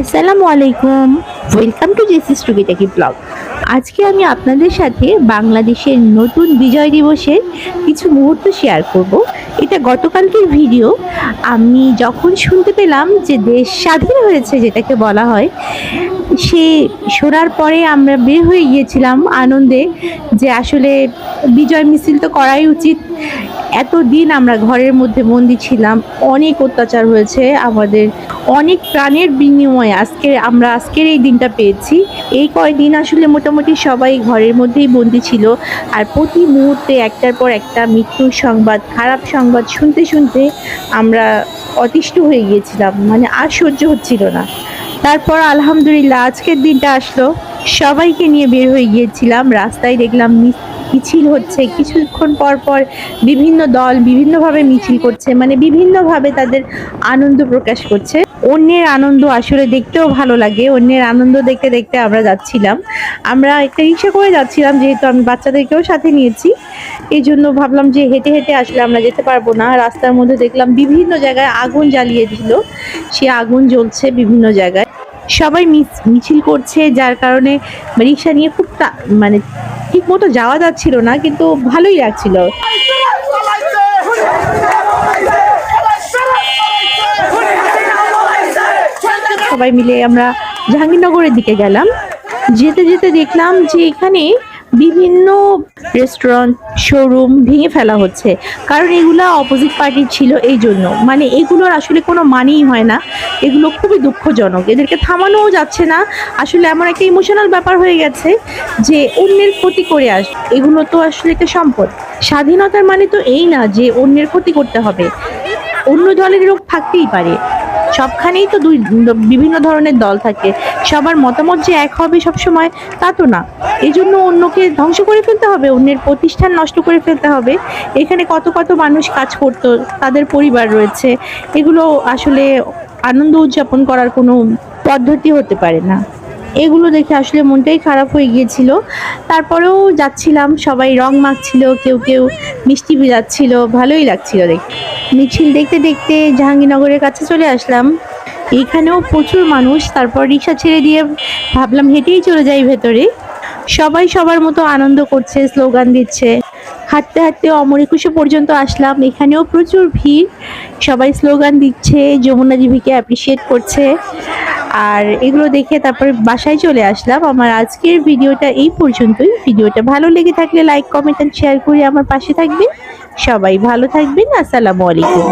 আসসালামু আলাইকুম। Welcome to জেসিস টুকিটাকি ব্লগ আজকে আমি আপনাদের সাথে বাংলাদেশের নতুন বিজয় দিবসের কিছু মুহূর্ত শেয়ার করব। এটা গতকালকের ভিডিও আমি যখন শুনতে পেলাম যে দেশ স্বাধীন হয়েছে, যেটাকে বলা হয় সে শোনার পরে আমরা বের হয়ে গিয়েছিলাম আনন্দে যে আসলে বিজয় মিছিল তো করাই উচিত। এত দিন আমরা ঘরের মধ্যে বন্দি ছিলাম, অনেক অত্যাচার হয়েছে আমাদের, অনেক প্রাণের বিনিময়ে আজকে আমরা আজকের এই দিনটা পেয়েছি। এই কয়দিন আসলে মোটামুটি সবাই ঘরের মধ্যেই বন্দি ছিল আর প্রতি মুহূর্তে একটার পর একটা মৃত্যুর সংবাদ, খারাপ সংবাদ শুনতে শুনতে আমরা অতিষ্ঠ হয়ে গিয়েছিলাম মানে আর সহ্য হচ্ছিল না। তারপর আলহামদুলিল্লাহ আজকের দিনটা আসলো। সবাইকে নিয়ে বের হয়ে গিয়েছিলাম রাস্তায় দেখলাম মিছিল হচ্ছে, কিছুক্ষণ পর পর বিভিন্ন দল বিভিন্নভাবে মিছিল করছে মানে বিভিন্নভাবে তাদের আনন্দ প্রকাশ করছে। অন্যের আনন্দ আসলে দেখতেও ভালো লাগে, অন্যের আনন্দ দেখতে দেখতে আমরা যাচ্ছিলাম। আমরা একটা রিক্সা করে যাচ্ছিলাম, যেহেতু আমি বাচ্চাদেরকেও সাথে নিয়েছি। এই জন্য ভাবলাম যে হেঁটে হেঁটে আসলে আমরা যেতে পারব না। রাস্তার মধ্যে দেখলাম বিভিন্ন জায়গায় আগুন জ্বালিয়ে দিল। সে আগুন জ্বলছে বিভিন্ন জায়গায়। সবাই মিছ- মিছিল করছে, যার কারণে রিক্সা নিয়ে খুব মানে ঠিক মতো যাওয়া যাচ্ছিল না, কিন্তু ভালোই লাগছিল। সবাই মিলে আমরা জাহাঙ্গীরনগরের দিকে গেলাম। যেতে যেতে দেখলাম যে এখানে বিভিন্ন রেস্টুরেন্ট শোরুম ভেঙে ফেলা হচ্ছে। কারণ এগুলো অপোজিট পার্টির ছিল এই জন্য। মানে এগুলোর আসলে কোনো মানেই হয় না। এগুলো খুবই দুঃখজনক। এদেরকে থামানোও যাচ্ছে না। আসলে এমন একটা ইমোশনাল ব্যাপার হয়ে গেছে যে অন্যের ক্ষতি করে আস, এগুলো তো আসলে একটা সম্পদ। স্বাধীনতার মানে তো এই না যে অন্যের ক্ষতি করতে হবে। অন্য দলের লোক থাকতেই পারে। সবখানেই তো দুই, বিভিন্ন ধরনের দল থাকে। সবার মতামত যে এক হবে সবসময় তা তো না। এই জন্য অন্যকে ধ্বংস করে ফেলতে হবে, অন্যের প্রতিষ্ঠান নষ্ট করে ফেলতে হবে। এখানে কত কত মানুষ কাজ করতো, তাদের পরিবার রয়েছে। এগুলো আসলে আনন্দ উদযাপন করার কোনো পদ্ধতি হতে পারে না। এগুলো দেখে আসলে মনটাই খারাপ হয়ে গিয়েছিল। তারপরেও যাচ্ছিলাম, সবাই রং মাখছিল, কেউ কেউ মিষ্টি ভিজাচ্ছিল, ভালোই লাগছিল দেখতে মিছিল দেখতে দেখতে জাহাঙ্গীরনগরের কাছে চলে আসলাম। এখানেও প্রচুর মানুষ, তারপর রিক্সা ছেড়ে দিয়ে ভাবলাম হেঁটেই চলে যাই ভেতরে। সবাই সবার মতো আনন্দ করছে স্লোগান দিচ্ছে। হাঁটতে হাঁটতে অমর একুশে পর্যন্ত আসলাম। এখানেও প্রচুর ভিড়। সবাই স্লোগান দিচ্ছে, যমুনা জিভিকে অ্যাপ্রিসিয়েট করছে। আর এগুলো দেখে তারপরে বাসায় চলে আসলাম। আমার আজকের ভিডিওটা এই পর্যন্তই। ভিডিওটা ভালো লেগে থাকলে লাইক কমেন্ট এন্ড শেয়ার করে আমার পাশে থাকবেন। সবাই ভালো থাকবেন। আসসালামু আলাইকুম।